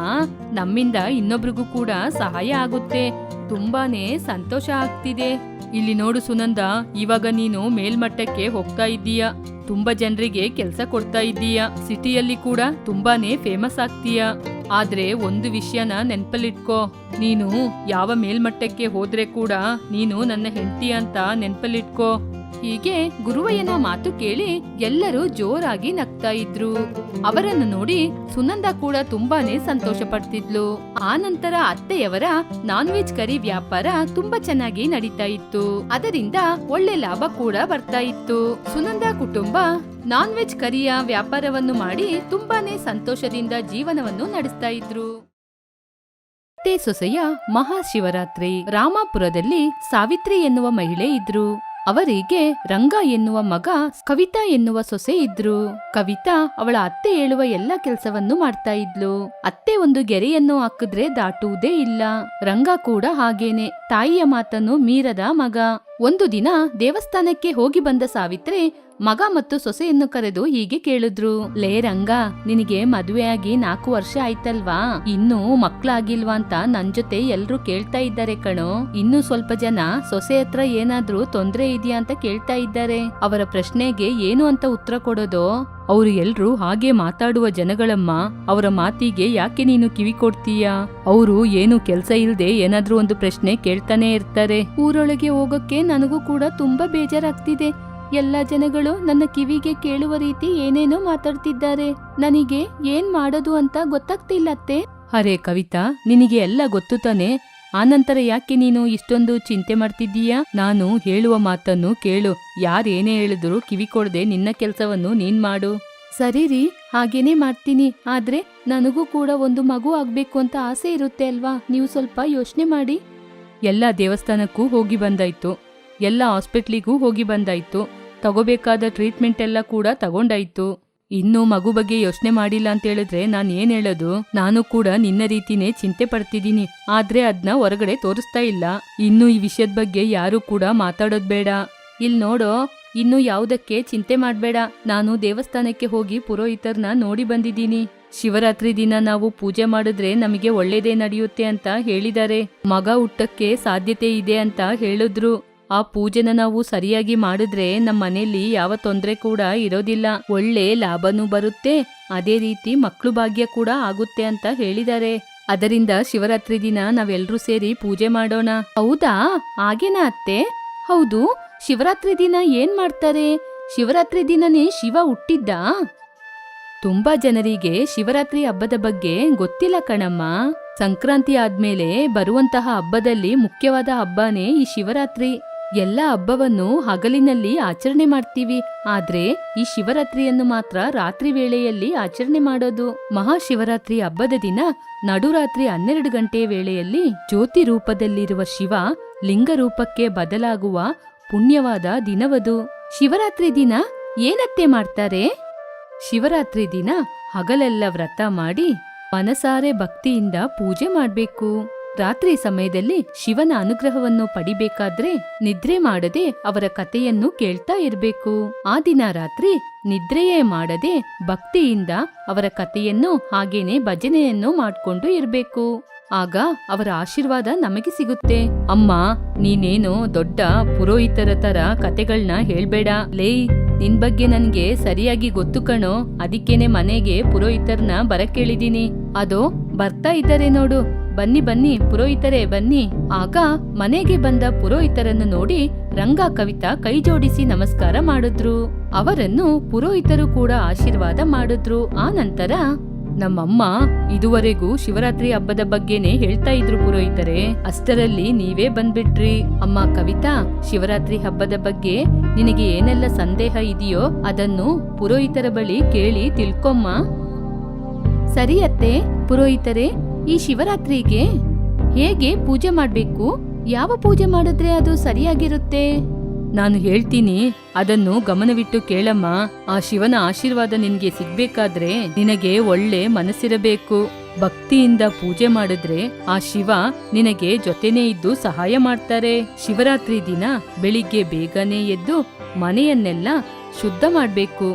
ನಮ್ಮಿಂದ ಇನ್ನೊಬ್ರಿಗೂ ಕೂಡ ಸಹಾಯ ಆಗುತ್ತೆ. ತುಂಬಾನೇ ಸಂತೋಷ ಆಗ್ತಿದೆ. ಇಲ್ಲಿ ನೋಡು ಸುನಂದ, ಇವಾಗ ನೀನು ಮೇಲ್ಮಟ್ಟಕ್ಕೆ ಹೋಗ್ತಾ ಇದ್ದೀಯ. ತುಂಬಾ ಜನರಿಗೆ ಕೆಲಸ ಕೊಡ್ತಾ ಇದ್ದೀಯ. ಸಿಟಿಯಲ್ಲಿ ಕೂಡ ತುಂಬಾನೇ ಫೇಮಸ್ ಆಗ್ತೀಯ. ಆದ್ರೆ ಒಂದು ವಿಷಯನ ನೆನ್ಪಲ್ಲಿಟ್ಕೋ. ನೀನು ಯಾವ ಮೇಲ್ಮಟ್ಟಕ್ಕೆ ಹೋದ್ರೆ ಕೂಡ ನೀನು ನನ್ನ ಹೆಂಡತಿ ಅಂತ ನೆನ್ಪಲ್ಲಿಟ್ಕೋ. ಹೀಗೆ ಗುರುವಯ್ಯನ ಮಾತು ಕೇಳಿ ಎಲ್ಲರೂ ಜೋರಾಗಿ ನಗ್ತಾ ಇದ್ರು. ಅವರನ್ನು ನೋಡಿ ಸುನಂದ ಕೂಡ ತುಂಬಾನೇ ಸಂತೋಷ ಪಡ್ತಿದ್ಲು ಆ ನಂತರ ಅತ್ತೆಯವರ ನಾನ್ ವೆಜ್ ಕರಿ ವ್ಯಾಪಾರ ತುಂಬಾ ಚೆನ್ನಾಗಿ ನಡೀತಾ ಇತ್ತು. ಅದರಿಂದ ಒಳ್ಳೆ ಲಾಭ ಕೂಡ ಬರ್ತಾ ಇತ್ತು. ಸುನಂದ ಕುಟುಂಬ ನಾನ್ ವೆಜ್ ಕರಿಯ ವ್ಯಾಪಾರವನ್ನು ಮಾಡಿ ತುಂಬಾನೇ ಸಂತೋಷದಿಂದ ಜೀವನವನ್ನು ನಡೆಸ್ತಾ ಇದ್ರು. ಅತ್ತೆ ಸೊಸೆಯ ಮಹಾಶಿವರಾತ್ರಿ ರಾಮಾಪುರದಲ್ಲಿ ಸಾವಿತ್ರಿ ಎನ್ನುವ ಮಹಿಳೆ ಇದ್ರು. ಅವರಿಗೆ ರಂಗ ಎನ್ನುವ ಮಗ ಕವಿತಾ ಎನ್ನುವ ಸೊಸೆ ಇದ್ರು. ಕವಿತಾ ಅವಳ ಅತ್ತೆ ಹೇಳುವ ಎಲ್ಲ ಕೆಲಸವನ್ನು ಮಾಡ್ತಾ ಇದ್ಲು. ಅತ್ತೆ ಒಂದು ಗೆರೆಯನ್ನು ಹಾಕಿದ್ರೆ ದಾಟುವುದೇ ಇಲ್ಲ. ರಂಗ ಕೂಡ ಹಾಗೇನೆ. ತಾಯಿಯ ಮಾತನ್ನು ಮೀರದ ಮಗ. ಒಂದು ದಿನ ದೇವಸ್ಥಾನಕ್ಕೆ ಹೋಗಿ ಬಂದ ಸಾವಿತ್ರಿ ಮಗ ಮತ್ತು ಸೊಸೆಯನ್ನು ಕರೆದು ಹೀಗೆ ಕೇಳಿದ್ರು, ಲೇ ರಂಗ, ನಿನಗೆ ಮದುವೆಯಾಗಿ ನಾಲ್ಕು ವರ್ಷ ಆಯ್ತಲ್ವಾ? ಇನ್ನು ಮಕ್ಳಾಗಿಲ್ವಾ ಅಂತ ನನ್ ಜೊತೆ ಎಲ್ರು ಕೇಳ್ತಾ ಇದ್ದಾರೆ ಕಣೋ. ಇನ್ನು ಸ್ವಲ್ಪ ಜನ ಸೊಸೆ ಹತ್ರ ಏನಾದ್ರೂ ತೊಂದ್ರೆ ಇದೆಯಾ ಅಂತ ಕೇಳ್ತಾ ಇದ್ದಾರೆ. ಅವರ ಪ್ರಶ್ನೆಗೆ ಏನು ಅಂತ ಉತ್ತರ ಕೊಡೋದು? ಅವರು ಎಲ್ರು ಹಾಗೆ ಮಾತಾಡುವ ಜನಗಳಮ್ಮ. ಅವರ ಮಾತಿಗೆ ಯಾಕೆ ನೀನು ಕಿವಿ ಕೊಡ್ತೀಯ? ಅವರು ಏನು ಕೆಲಸ ಇಲ್ದೆ ಏನಾದ್ರೂ ಒಂದು ಪ್ರಶ್ನೆ ಕೇಳ್ತಾನೆ ಇರ್ತಾರೆ. ಊರೊಳಗೆ ಹೋಗಕ್ಕೆ ನನಗೂ ಕೂಡ ತುಂಬಾ ಬೇಜಾರಾಗ್ತಿದೆ. ಎಲ್ಲ ಜನಗಳು ನನ್ನ ಕಿವಿಗೆ ಕೇಳುವ ರೀತಿ ಏನೇನೋ ಮಾತಾಡ್ತಿದ್ದಾರೆ. ನನಗೆ ಏನ್ ಮಾಡೋದು ಅಂತ ಗೊತ್ತಾಗ್ತಿಲ್ಲತ್ತೆ ಅರೆ ಕವಿತಾ ನಿನಗೆ ಎಲ್ಲ ಗೊತ್ತು ತಾನೆ? ಆನಂತರ ಯಾಕೆ ನೀನು ಇಷ್ಟೊಂದು ಚಿಂತೆ ಮಾಡ್ತಿದ್ದೀಯಾ? ನಾನು ಹೇಳುವ ಮಾತನ್ನು ಕೇಳು. ಯಾರೇನೇ ಹೇಳಿದ್ರು ಕಿವಿ ಕೊಡದೆ ನಿನ್ನ ಕೆಲಸವನ್ನು ನೀನ್ ಮಾಡು. ಸರಿ ರೀ ಹಾಗೇನೇ ಮಾಡ್ತೀನಿ. ಆದ್ರೆ ನನಗೂ ಕೂಡ ಒಂದು ಮಗು ಆಗ್ಬೇಕು ಅಂತ ಆಸೆ ಇರುತ್ತೆ ಅಲ್ವಾ? ನೀವು ಸ್ವಲ್ಪ ಯೋಚನೆ ಮಾಡಿ. ಎಲ್ಲ ದೇವಸ್ಥಾನಕ್ಕೂ ಹೋಗಿ ಬಂದಾಯ್ತು. ಎಲ್ಲ ಹಾಸ್ಪಿಟ್ಲಿಗೂ ಹೋಗಿ ಬಂದಾಯ್ತು. ತಗೋಬೇಕಾದ ಟ್ರೀಟ್ಮೆಂಟ್ ಎಲ್ಲ ಕೂಡ ತಗೊಂಡಾಯ್ತು. ಇನ್ನು ಮಗು ಬಗ್ಗೆ ಯೋಚನೆ ಮಾಡಿಲ್ಲ ಅಂತ ಹೇಳಿದ್ರೆ ನಾನು ಏನ್ ಹೇಳೋದು? ನಾನು ಕೂಡ ನಿನ್ನ ರೀತಿನೇ ಚಿಂತೆ ಪಡ್ತಿದ್ದೀನಿ. ಆದ್ರೆ ಅದನ್ನ ಹೊರಗಡೆ ತೋರಿಸ್ತಾ ಇಲ್ಲ. ಇನ್ನು ಈ ವಿಷಯದ ಬಗ್ಗೆ ಯಾರು ಕೂಡ ಮಾತಾಡೋದ್ ಬೇಡ. ಇಲ್ ನೋಡೋ, ಇನ್ನು ಯಾವುದಕ್ಕೆ ಚಿಂತೆ ಮಾಡ್ಬೇಡ. ನಾನು ದೇವಸ್ಥಾನಕ್ಕೆ ಹೋಗಿ ಪುರೋಹಿತರ್ನ ನೋಡಿ ಬಂದಿದ್ದೀನಿ. ಶಿವರಾತ್ರಿ ದಿನ ನಾವು ಪೂಜೆ ಮಾಡಿದ್ರೆ ನಮಗೆ ಒಳ್ಳೇದೇ ನಡೆಯುತ್ತೆ ಅಂತ ಹೇಳಿದ್ದಾರೆ. ಮಗ ಹುಟ್ಟಕ್ಕೆ ಸಾಧ್ಯತೆ ಇದೆ ಅಂತ ಹೇಳಿದ್ರು. ಆ ಪೂಜೆನ ನಾವು ಸರಿಯಾಗಿ ಮಾಡಿದ್ರೆ ನಮ್ಮ ಮನೆಯಲ್ಲಿ ಯಾವ ತೊಂದರೆ ಕೂಡ ಇರೋದಿಲ್ಲ. ಒಳ್ಳೆ ಲಾಭನೂ ಬರುತ್ತೆ, ಅದೇ ರೀತಿ ಮಕ್ಕಳು ಭಾಗ್ಯ ಕೂಡ ಆಗುತ್ತೆ ಅಂತ ಹೇಳಿದ್ದಾರೆ. ಅದರಿಂದ ಶಿವರಾತ್ರಿ ದಿನ ನಾವೆಲ್ಲರೂ ಸೇರಿ ಪೂಜೆ ಮಾಡೋಣ. ಹೌದಾ? ಹಾಗೇನ ಅತ್ತೆ? ಹೌದು, ಶಿವರಾತ್ರಿ ದಿನ ಏನ್ ಮಾಡ್ತಾರೆ? ಶಿವರಾತ್ರಿ ದಿನನೇ ಶಿವ ಹುಟ್ಟಿದ್ದ? ತುಂಬಾ ಜನರಿಗೆ ಶಿವರಾತ್ರಿ ಹಬ್ಬದ ಬಗ್ಗೆ ಗೊತ್ತಿಲ್ಲ ಕಣಮ್ಮ. ಸಂಕ್ರಾಂತಿ ಆದ್ಮೇಲೆ ಬರುವಂತಹ ಹಬ್ಬದಲ್ಲಿ ಮುಖ್ಯವಾದ ಹಬ್ಬನೇ ಈ ಶಿವರಾತ್ರಿ. ಎಲ್ಲ ಹಬ್ಬವನ್ನು ಹಗಲಿನಲ್ಲಿ ಆಚರಣೆ ಮಾಡ್ತೀವಿ. ಆದ್ರೆ ಈ ಶಿವರಾತ್ರಿಯನ್ನು ಮಾತ್ರ ರಾತ್ರಿ ವೇಳೆಯಲ್ಲಿ ಆಚರಣೆ ಮಾಡೋದು. ಮಹಾಶಿವರಾತ್ರಿ ಹಬ್ಬದ ದಿನ ನಡುರಾತ್ರಿ ಹನ್ನೆರಡು ಗಂಟೆ ವೇಳೆಯಲ್ಲಿ ಜ್ಯೋತಿ ರೂಪದಲ್ಲಿರುವ ಶಿವ ಲಿಂಗ ರೂಪಕ್ಕೆ ಬದಲಾಗುವ ಪುಣ್ಯವಾದ ದಿನವದು. ಶಿವರಾತ್ರಿ ದಿನ ಏನತ್ತೆ ಮಾಡ್ತಾರೆ? ಶಿವರಾತ್ರಿ ದಿನ ಹಗಲೆಲ್ಲ ವ್ರತ ಮಾಡಿ ಮನಸಾರೆ ಭಕ್ತಿಯಿಂದ ಪೂಜೆ ಮಾಡ್ಬೇಕು. ರಾತ್ರಿ ಸಮಯದಲ್ಲಿ ಶಿವನ ಅನುಗ್ರಹವನ್ನು ಪಡಿಬೇಕಾದ್ರೆ ನಿದ್ರೆ ಮಾಡದೆ ಅವರ ಕಥೆಯನ್ನು ಕೇಳ್ತಾ ಇರಬೇಕು. ಆ ದಿನ ರಾತ್ರಿ ನಿದ್ರೆಯೇ ಮಾಡದೆ ಭಕ್ತಿಯಿಂದ ಅವರ ಕಥೆಯನ್ನು ಹಾಗೇನೆ ಭಜನೆಯನ್ನು ಮಾಡ್ಕೊಂಡು ಇರಬೇಕು. ಆಗ ಅವರ ಆಶೀರ್ವಾದ ನಮಗೆ ಸಿಗುತ್ತೆ. ಅಮ್ಮ, ನೀನೇನೋ ದೊಡ್ಡ ಪುರೋಹಿತರ ತರ ಕತೆಗಳನ್ನ ಹೇಳ್ಬೇಡ. ಲೇ, ನಿನ್ ಬಗ್ಗೆ ನನ್ಗೆ ಸರಿಯಾಗಿ ಗೊತ್ತು ಕಣೋ. ಅದಕ್ಕೇನೆ ಮನೆಗೆ ಪುರೋಹಿತರ್ನ ಬರಕ್ಕೇಳಿದೀನಿ. ಅದೋ ಬರ್ತಾ ಇದ್ದಾರೆ ನೋಡು. ಬನ್ನಿ ಬನ್ನಿ, ಪುರೋಹಿತರೇ, ಬನ್ನಿ. ಆಗ ಮನೆಗೆ ಬಂದ ಪುರೋಹಿತರನ್ನು ನೋಡಿ ರಂಗ ಕವಿತಾ ಕೈ ಜೋಡಿಸಿ ನಮಸ್ಕಾರ ಮಾಡಿದ್ರು. ಅವರನ್ನು ಪುರೋಹಿತರು ಕೂಡ ಆಶೀರ್ವಾದ ಮಾಡಿದ್ರು. ಆ ನಂತರ ನಮ್ಮಮ್ಮ, ಇದುವರೆಗೂ ಶಿವರಾತ್ರಿ ಹಬ್ಬದ ಬಗ್ಗೆನೇ ಹೇಳ್ತಾ ಇದ್ರು ಪುರೋಹಿತರೆ. ಅಷ್ಟರಲ್ಲಿ ನೀವೇ ಬಂದ್ಬಿಟ್ರಿ. ಅಮ್ಮ ಕವಿತಾ, ಶಿವರಾತ್ರಿ ಹಬ್ಬದ ಬಗ್ಗೆ ನಿನಗೆ ಏನೆಲ್ಲ ಸಂದೇಹ ಇದೆಯೋ ಅದನ್ನು ಪುರೋಹಿತರ ಬಳಿ ಕೇಳಿ ತಿಳ್ಕೊಮ್ಮ. ಸರಿ ಅತ್ತೆ, ಪುರೋಹಿತರೆ. ಈ ಶಿವರಾತ್ರಿಗೆ ಹೇಗೆ ಪೂಜೆ ಮಾಡ್ಬೇಕು? ಯಾವ ಪೂಜೆ ಮಾಡಿದ್ರೆ ಅದು ಸರಿಯಾಗಿರುತ್ತೆ? ನಾನು ಹೇಳ್ತೀನಿ, ಅದನ್ನು ಗಮನವಿಟ್ಟು ಕೇಳಮ್ಮ. ಆ ಶಿವನ ಆಶೀರ್ವಾದ ನಿನ್ಗೆ ಸಿಗ್ಬೇಕಾದ್ರೆ ನಿನಗೆ ಒಳ್ಳೆ ಮನಸ್ಸಿರಬೇಕು. ಭಕ್ತಿಯಿಂದ ಪೂಜೆ ಮಾಡಿದ್ರೆ ಆ ಶಿವ ನಿನಗೆ ಜೊತೆನೇ ಇದ್ದು ಸಹಾಯ ಮಾಡ್ತಾರೆ. ಶಿವರಾತ್ರಿ ದಿನ ಬೆಳಿಗ್ಗೆ ಬೇಗನೆ ಎದ್ದು ಮನೆಯನ್ನೆಲ್ಲ ಶುದ್ಧ ಮಾಡ್ಬೇಕು.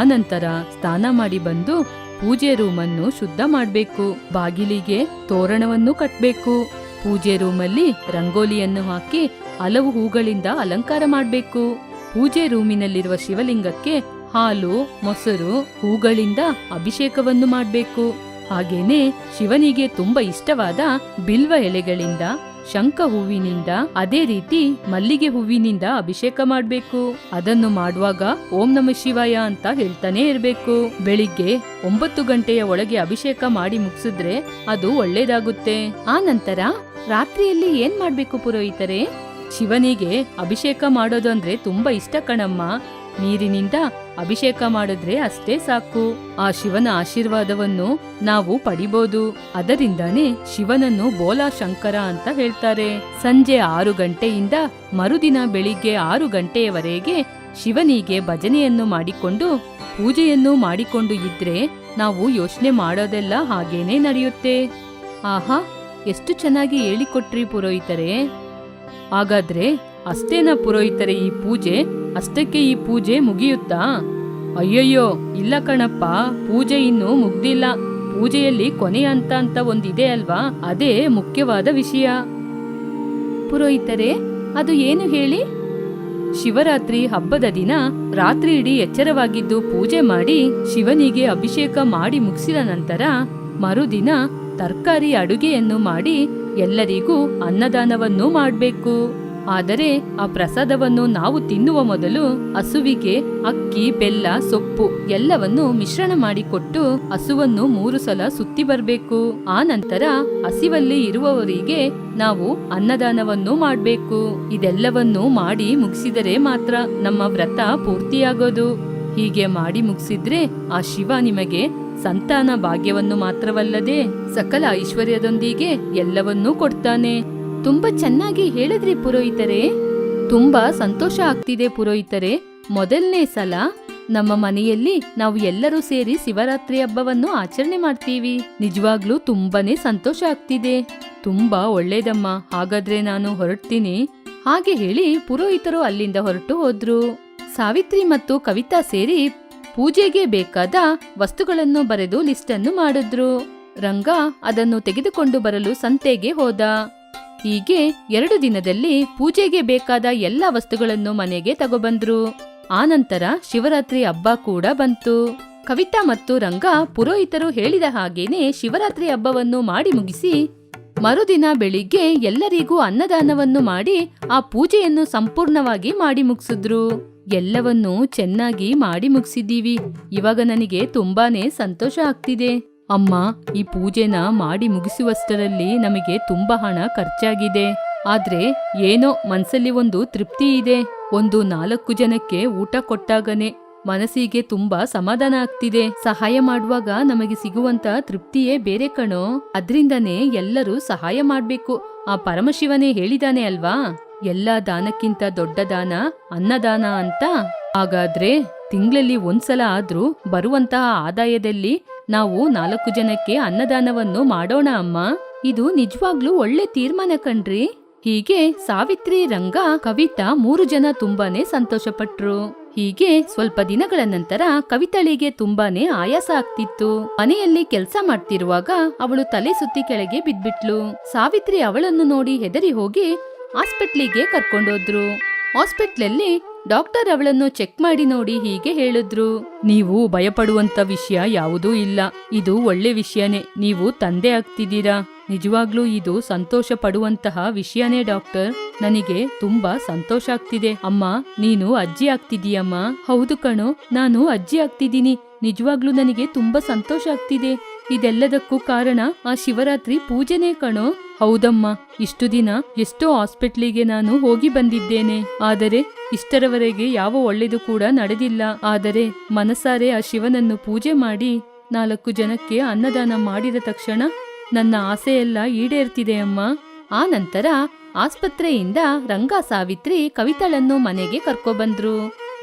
ಆನಂತರ ಸ್ನಾನ ಮಾಡಿ ಬಂದು ಪೂಜೆ ರೂಮನ್ನು ಶುದ್ಧ ಮಾಡಬೇಕು. ಬಾಗಿಲಿಗೆ ತೋರಣವನ್ನು ಕಟ್ಟಬೇಕು ಪೂಜೆ ರೂಮಲ್ಲಿ ರಂಗೋಲಿಯನ್ನು ಹಾಕಿ ಹಲವು ಹೂಗಳಿಂದ ಅಲಂಕಾರ ಮಾಡಬೇಕು. ಪೂಜೆ ರೂಮಿನಲ್ಲಿರುವ ಶಿವಲಿಂಗಕ್ಕೆ ಹಾಲು, ಮೊಸರು, ಹೂಗಳಿಂದ ಅಭಿಷೇಕವನ್ನು ಮಾಡಬೇಕು. ಹಾಗೇನೆ ಶಿವನಿಗೆ ತುಂಬಾ ಇಷ್ಟವಾದ ಬಿಲ್ವ ಎಲೆಗಳಿಂದ ಶಂಖ ಹೂವಿನಿಂದ ಅದೇ ರೀತಿ ಮಲ್ಲಿಗೆ ಹೂವಿನಿಂದ ಅಭಿಷೇಕ ಮಾಡ್ಬೇಕು. ಅದನ್ನು ಮಾಡುವಾಗ ಓಂ ನಮ ಶಿವಾಯ ಅಂತ ಹೇಳ್ತಾನೆ ಇರ್ಬೇಕು. ಬೆಳಿಗ್ಗೆ ಒಂಬತ್ತು ಗಂಟೆಯ ಒಳಗೆ ಅಭಿಷೇಕ ಮಾಡಿ ಮುಗಿಸಿದ್ರೆ ಅದು ಒಳ್ಳೇದಾಗುತ್ತೆ. ಆ ನಂತರ ರಾತ್ರಿಯಲ್ಲಿ ಏನ್ ಮಾಡ್ಬೇಕು ಪುರೋಹಿತರೆ? ಶಿವನಿಗೆ ಅಭಿಷೇಕ ಮಾಡೋದು ಅಂದ್ರೆ ತುಂಬಾ ಇಷ್ಟ ಕಣಮ್ಮ. ನೀರಿನಿಂದ ಅಭಿಷೇಕ ಮಾಡಿದ್ರೆ ಅಷ್ಟೇ ಸಾಕು. ಆ ಶಿವನ ಆಶೀರ್ವಾದವನ್ನು ನಾವು ಪಡಿಬೋದು. ಅದರಿಂದಾನೇ ಶಿವನನ್ನು ಬೋಲಾ ಶಂಕರ ಅಂತ ಹೇಳ್ತಾರೆ. ಸಂಜೆ ಆರು ಗಂಟೆಯಿಂದ ಮರುದಿನ ಬೆಳಿಗ್ಗೆ ಆರು ಗಂಟೆಯವರೆಗೆ ಶಿವನಿಗೆ ಭಜನೆಯನ್ನು ಮಾಡಿಕೊಂಡು, ಪೂಜೆಯನ್ನು ಮಾಡಿಕೊಂಡು ಇದ್ರೆ ನಾವು ಯೋಚನೆ ಮಾಡೋದೆಲ್ಲ ಹಾಗೇನೆ ನಡೆಯುತ್ತೆ. ಆಹಾ, ಎಷ್ಟು ಚೆನ್ನಾಗಿ ಹೇಳಿಕೊಟ್ರಿ ಪುರೋಹಿತರೆ. ಹಾಗಾದ್ರೆ ಅಷ್ಟೇನ ಪುರೋಹಿತರೆ ಈ ಪೂಜೆ? ಅಷ್ಟಕ್ಕೆ ಈ ಪೂಜೆ ಮುಗಿಯುತ್ತಾ? ಅಯ್ಯಯ್ಯೋ, ಇಲ್ಲ ಕಣಪ್ಪ, ಪೂಜೆ ಇನ್ನೂ ಮುಗ್ದಿಲ್ಲ. ಪೂಜೆಯಲ್ಲಿ ಕೊನೆ ಹಂತ ಅಂತ ಒಂದಿದೆ ಅಲ್ವಾ? ಅದೇ ಮುಖ್ಯವಾದ ವಿಷಯ. ಪುರೋಹಿತರೆ, ಅದು ಏನು ಹೇಳಿ? ಶಿವರಾತ್ರಿ ಹಬ್ಬದ ದಿನ ರಾತ್ರಿ ಇಡೀ ಎಚ್ಚರವಾಗಿದ್ದು ಪೂಜೆ ಮಾಡಿ ಶಿವನಿಗೆ ಅಭಿಷೇಕ ಮಾಡಿ ಮುಗಿಸಿದ ನಂತರ ಮರುದಿನ ತರಕಾರಿ ಅಡುಗೆಯನ್ನು ಮಾಡಿ ಎಲ್ಲರಿಗೂ ಅನ್ನದಾನವನ್ನು ಮಾಡಬೇಕು. ಆದರೆ ಆ ಪ್ರಸಾದವನ್ನು ನಾವು ತಿನ್ನುವ ಮೊದಲು ಹಸುವಿಗೆ ಅಕ್ಕಿ, ಬೆಲ್ಲ, ಸೊಪ್ಪು ಎಲ್ಲವನ್ನು ಮಿಶ್ರಣ ಮಾಡಿಕೊಟ್ಟು ಹಸುವನ್ನು ಮೂರು ಸಲ ಸುತ್ತಿ ಬರಬೇಕು. ಆ ನಂತರ ಹಸಿವಲ್ಲಿ ಇರುವವರಿಗೆ ನಾವು ಅನ್ನದಾನವನ್ನು ಮಾಡಬೇಕು. ಇದೆಲ್ಲವನ್ನು ಮಾಡಿ ಮುಗಿಸಿದರೆ ಮಾತ್ರ ನಮ್ಮ ವ್ರತ ಪೂರ್ತಿಯಾಗೋದು. ಹೀಗೆ ಮಾಡಿ ಮುಗಿಸಿದ್ರೆ ಆ ಶಿವ ನಿಮಗೆ ಸಂತಾನ ಭಾಗ್ಯವನ್ನು ಮಾತ್ರವಲ್ಲದೆ ಸಕಲ ಐಶ್ವರ್ಯದೊಂದಿಗೆ ಎಲ್ಲವನ್ನೂ ಕೊಡ್ತಾನೆ. ತುಂಬಾ ಚೆನ್ನಾಗಿ ಹೇಳಿದ್ರಿ ಪುರೋಹಿತರೇ. ತುಂಬಾ ಸಂತೋಷ ಆಗ್ತಿದೆ ಪುರೋಹಿತರೇ. ಮೊದಲನೇ ಸಲ ನಮ್ಮ ಮನೆಯಲ್ಲಿ ನಾವು ಎಲ್ಲರೂ ಸೇರಿ ಶಿವರಾತ್ರಿ ಹಬ್ಬವನ್ನು ಆಚರಣೆ ಮಾಡ್ತೀವಿ. ನಿಜವಾಗ್ಲೂ ತುಂಬಾನೇ ಸಂತೋಷ ಆಗ್ತಿದೆ. ತುಂಬಾ ಒಳ್ಳೇದಮ್ಮ. ಹಾಗಾದ್ರೆ ನಾನು ಹೊರಡ್ತೀನಿ. ಹಾಗೆ ಹೇಳಿ ಪುರೋಹಿತರು ಅಲ್ಲಿಂದ ಹೊರಟು ಹೋದ್ರು. ಸಾವಿತ್ರಿ ಮತ್ತು ಕವಿತಾ ಸೇರಿ ಪೂಜೆಗೆ ಬೇಕಾದ ವಸ್ತುಗಳನ್ನು ಬರೆದು ಲಿಸ್ಟನ್ನು ಮಾಡಿದ್ರು. ರಂಗ ಅದನ್ನು ತೆಗೆದುಕೊಂಡು ಬರಲು ಸಂತೆಗೆ ಹೋದ. ಹೀಗೆ ಎರಡು ದಿನದಲ್ಲಿ ಪೂಜೆಗೆ ಬೇಕಾದ ಎಲ್ಲ ವಸ್ತುಗಳನ್ನು ಮನೆಗೆ ತಗೊಬಂದ್ರು. ಆನಂತರ ಶಿವರಾತ್ರಿ ಹಬ್ಬ ಕೂಡ ಬಂತು. ಕವಿತಾ ಮತ್ತು ರಂಗ ಪುರೋಹಿತರು ಹೇಳಿದ ಹಾಗೇನೆ ಶಿವರಾತ್ರಿ ಹಬ್ಬವನ್ನು ಮಾಡಿ ಮುಗಿಸಿ ಮರುದಿನ ಬೆಳಿಗ್ಗೆ ಎಲ್ಲರಿಗೂ ಅನ್ನದಾನವನ್ನು ಮಾಡಿ ಆ ಪೂಜೆಯನ್ನು ಸಂಪೂರ್ಣವಾಗಿ ಮಾಡಿ ಮುಗಿಸಿದ್ರು. ಎಲ್ಲವನ್ನೂ ಚೆನ್ನಾಗಿ ಮಾಡಿ ಮುಗಿಸಿದ್ದೀವಿ. ಇವಾಗ ನನಗೆ ತುಂಬಾನೇ ಸಂತೋಷ ಆಗ್ತಿದೆ. ಅಮ್ಮ, ಈ ಪೂಜೆನ ಮಾಡಿ ಮುಗಿಸುವಷ್ಟರಲ್ಲಿ ನಮಗೆ ತುಂಬಾ ಹಣ ಖರ್ಚಾಗಿದೆ. ಆದ್ರೆ ಏನೋ ಮನ್ಸಲ್ಲಿ ಒಂದು ತೃಪ್ತಿ ಇದೆ. ಒಂದು ನಾಲ್ಕು ಜನಕ್ಕೆ ಊಟ ಕೊಟ್ಟಾಗನೆ ಮನಸ್ಸಿಗೆ ತುಂಬಾ ಸಮಾಧಾನ ಆಗ್ತಿದೆ. ಸಹಾಯ ಮಾಡುವಾಗ ನಮಗೆ ಸಿಗುವಂತ ತೃಪ್ತಿಯೇ ಬೇರೆ ಕಣೋ. ಅದ್ರಿಂದನೇ ಎಲ್ಲರೂ ಸಹಾಯ ಮಾಡ್ಬೇಕು. ಆ ಪರಮಶಿವನೇ ಹೇಳಿದಾನೆ ಅಲ್ವಾ? ಎಲ್ಲ ದಾನಕ್ಕಿಂತ ದೊಡ್ಡ ದಾನ ಅನ್ನದಾನ ಅಂತ. ಹಾಗಾದ್ರೆ ತಿಂಗಳಲ್ಲಿ ಒಂದ್ಸಲ ಆದ್ರೂ ಬರುವಂತಹ ಆದಾಯದಲ್ಲಿ ನಾವು ನಾಲ್ಕು ಜನಕ್ಕೆ ಅನ್ನದಾನವನ್ನು ಮಾಡೋಣ ಅಮ್ಮ. ಇದು ನಿಜವಾಗ್ಲೂ ಒಳ್ಳೆ ತೀರ್ಮಾನ ಕಣ್ರಿ. ಹೀಗೆ ಸಾವಿತ್ರಿ, ರಂಗ, ಕವಿತಾ ಮೂರು ಜನ ತುಂಬಾನೇ ಸಂತೋಷಪಟ್ರು. ಹೀಗೆ ಸ್ವಲ್ಪ ದಿನಗಳ ನಂತರ ಕವಿತಳಿಗೆ ತುಂಬಾನೇ ಆಯಾಸ ಆಗ್ತಿತ್ತು. ಮನೆಯಲ್ಲಿ ಕೆಲಸ ಮಾಡ್ತಿರುವಾಗ ಅವಳು ತಲೆ ಸುತ್ತಿ ಕೆಳಗೆ ಬಿದ್ಬಿಟ್ಲು. ಸಾವಿತ್ರಿ ಅವಳನ್ನು ನೋಡಿ ಹೆದರಿ ಹೋಗಿ ಹಾಸ್ಪಿಟ್ಲಿಗೆ ಕರ್ಕೊಂಡೋದ್ರು. ಹಾಸ್ಪಿಟ್ಲಲ್ಲಿ ಡಾಕ್ಟರ್ ಅವಳನ್ನು ಚೆಕ್ ಮಾಡಿ ನೋಡಿ ಹೀಗೆ ಹೇಳಿದ್ರು. ನೀವು ಭಯಪಡುವಂತ ವಿಷಯ ಯಾವುದೂ ಇಲ್ಲ. ಇದು ಒಳ್ಳೆ ವಿಷಯನೇ. ನೀವು ತಂದೆ ಆಗ್ತಿದ್ದೀರಾ? ನಿಜವಾಗ್ಲೂ ಇದು ಸಂತೋಷ ಪಡುವಂತಹ ವಿಷಯನೇ ಡಾಕ್ಟರ್. ನನಗೆ ತುಂಬಾ ಸಂತೋಷ ಆಗ್ತಿದೆ. ಅಮ್ಮ, ನೀನು ಅಜ್ಜಿ ಆಗ್ತಿದೀಯಮ್ಮ ಹೌದು ಕಣೋ, ನಾನು ಅಜ್ಜಿ ಆಗ್ತಿದ್ದೀನಿ. ನಿಜವಾಗ್ಲೂ ನನಗೆ ತುಂಬಾ ಸಂತೋಷ ಆಗ್ತಿದೆ. ಇದೆಲ್ಲದಕ್ಕೂ ಕಾರಣ ಆ ಶಿವರಾತ್ರಿ ಪೂಜೆನೇ ಕಣೋ. ಹೌದಮ್ಮ, ಇಷ್ಟು ದಿನ ಎಷ್ಟೋ ಹಾಸ್ಪಿಟ್ಲಿಗೆ ನಾನು ಹೋಗಿ ಬಂದಿದ್ದೇನೆ. ಆದರೆ ಇಷ್ಟರವರೆಗೆ ಯಾವ ಒಳ್ಳೆಯದು ಕೂಡ ನಡೆದಿಲ್ಲ. ಆದರೆ ಮನಸಾರೆ ಆ ಶಿವನನ್ನು ಪೂಜೆ ಮಾಡಿ ನಾಲ್ಕು ಜನಕ್ಕೆ ಅನ್ನದಾನ ಮಾಡಿದ ತಕ್ಷಣ ನನ್ನ ಆಸೆಯೆಲ್ಲ ಈಡೇರ್ತಿದೆ ಅಮ್ಮ. ಆ ನಂತರ ಆಸ್ಪತ್ರೆಯಿಂದ ರಂಗ ಸಾವಿತ್ರಿ ಕವಿತಳನ್ನು ಮನೆಗೆ ಕರ್ಕೊಬಂದ್ರು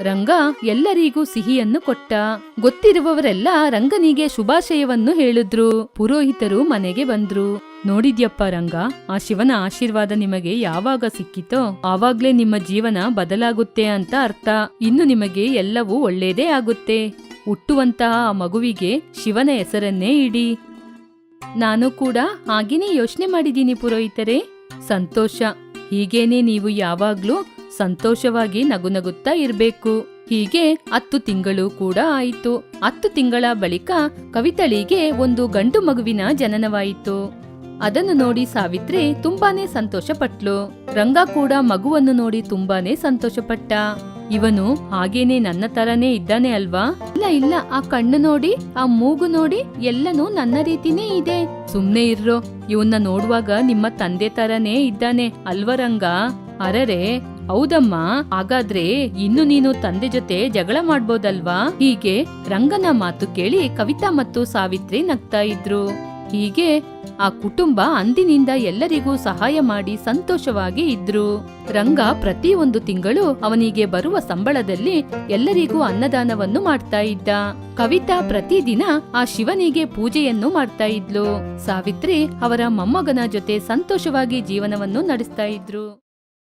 ರಂಗ ಎಲ್ಲರಿಗೂ ಸಿಹಿಯನ್ನು ಕೊಟ್ಟ. ಗೊತ್ತಿರುವವರೆಲ್ಲ ರಂಗನಿಗೆ ಶುಭಾಶಯವನ್ನು ಹೇಳಿದ್ರು. ಪುರೋಹಿತರು ಮನೆಗೆ ಬಂದ್ರು. ನೋಡಿದ್ಯಪ್ಪ ರಂಗ, ಆ ಶಿವನ ಆಶೀರ್ವಾದ ನಿಮಗೆ ಯಾವಾಗ ಸಿಕ್ಕಿತೋ ಆವಾಗ್ಲೇ ನಿಮ್ಮ ಜೀವನ ಬದಲಾಗುತ್ತೆ ಅಂತ ಅರ್ಥ. ಇನ್ನು ನಿಮಗೆ ಎಲ್ಲವೂ ಒಳ್ಳೇದೇ ಆಗುತ್ತೆ. ಹುಟ್ಟುವಂತಹ ಆ ಮಗುವಿಗೆ ಶಿವನ ಹೆಸರನ್ನೇ ಇಡಿ. ನಾನು ಕೂಡ ಹಾಗೇನೇ ಯೋಚನೆ ಮಾಡಿದ್ದೀನಿ ಪುರೋಹಿತರೇ. ಸಂತೋಷ. ಹೀಗೇನೆ ನೀವು ಯಾವಾಗ್ಲೂ ಸಂತೋಷವಾಗಿ ನಗುನಗುತ್ತಾ ಇರ್ಬೇಕು. ಹೀಗೆ ಹತ್ತು ತಿಂಗಳು ಕೂಡ ಆಯಿತು. ಹತ್ತು ತಿಂಗಳ ಬಳಿಕ ಕವಿತಳಿಗೆ ಒಂದು ಗಂಡು ಮಗುವಿನ ಜನನವಾಯಿತು. ಅದನ್ನು ನೋಡಿ ಸಾವಿತ್ರಿ ತುಂಬಾನೇ ಸಂತೋಷ ಪಟ್ಲು ರಂಗ ಕೂಡ ಮಗುವನ್ನು ನೋಡಿ ತುಂಬಾನೇ ಸಂತೋಷಪಟ್ಟ. ಇವನು ಹಾಗೇನೆ ನನ್ನ ತರನೇ ಇದ್ದಾನೆ ಅಲ್ವಾ? ಇಲ್ಲ ಇಲ್ಲ, ಆ ಕಣ್ಣು ನೋಡಿ, ಆ ಮೂಗು ನೋಡಿ ಎಲ್ಲನೂ ನನ್ನ ರೀತಿನೇ ಇದೆ. ಸುಮ್ನೆ ಇರ್ರೋ. ಇವನ್ನ ನೋಡುವಾಗ ನಿಮ್ಮ ತಂದೆ ತರನೇ ಇದ್ದಾನೆ ಅಲ್ವ ರಂಗ? ಅರರೆ ಹೌದಮ್ಮ, ಹಾಗಾದ್ರೆ ಇನ್ನು ನೀನು ತಂದೆ ಜೊತೆ ಜಗಳ ಮಾಡ್ಬೋದಲ್ವಾ? ಹೀಗೆ ರಂಗನ ಮಾತು ಕೇಳಿ ಕವಿತಾ ಮತ್ತು ಸಾವಿತ್ರಿ ನಗ್ತಾ ಇದ್ರು. ಹೀಗೆ ಆ ಕುಟುಂಬ ಅಂದಿನಿಂದ ಎಲ್ಲರಿಗೂ ಸಹಾಯ ಮಾಡಿ ಸಂತೋಷವಾಗಿ ಇದ್ರು. ರಂಗ ಪ್ರತಿ ಒಂದು ತಿಂಗಳು ಅವನಿಗೆ ಬರುವ ಸಂಬಳದಲ್ಲಿ ಎಲ್ಲರಿಗೂ ಅನ್ನದಾನವನ್ನು ಮಾಡ್ತಾ ಇದ್ದ. ಕವಿತಾ ಪ್ರತಿದಿನ ಆ ಶಿವನಿಗೆ ಪೂಜೆಯನ್ನು ಮಾಡ್ತಾ ಇದ್ಲು. ಸಾವಿತ್ರಿ ಅವರ ಮೊಮ್ಮಗನ ಜೊತೆ ಸಂತೋಷವಾಗಿ ಜೀವನವನ್ನು ನಡೆಸ್ತಾ ಇದ್ರು.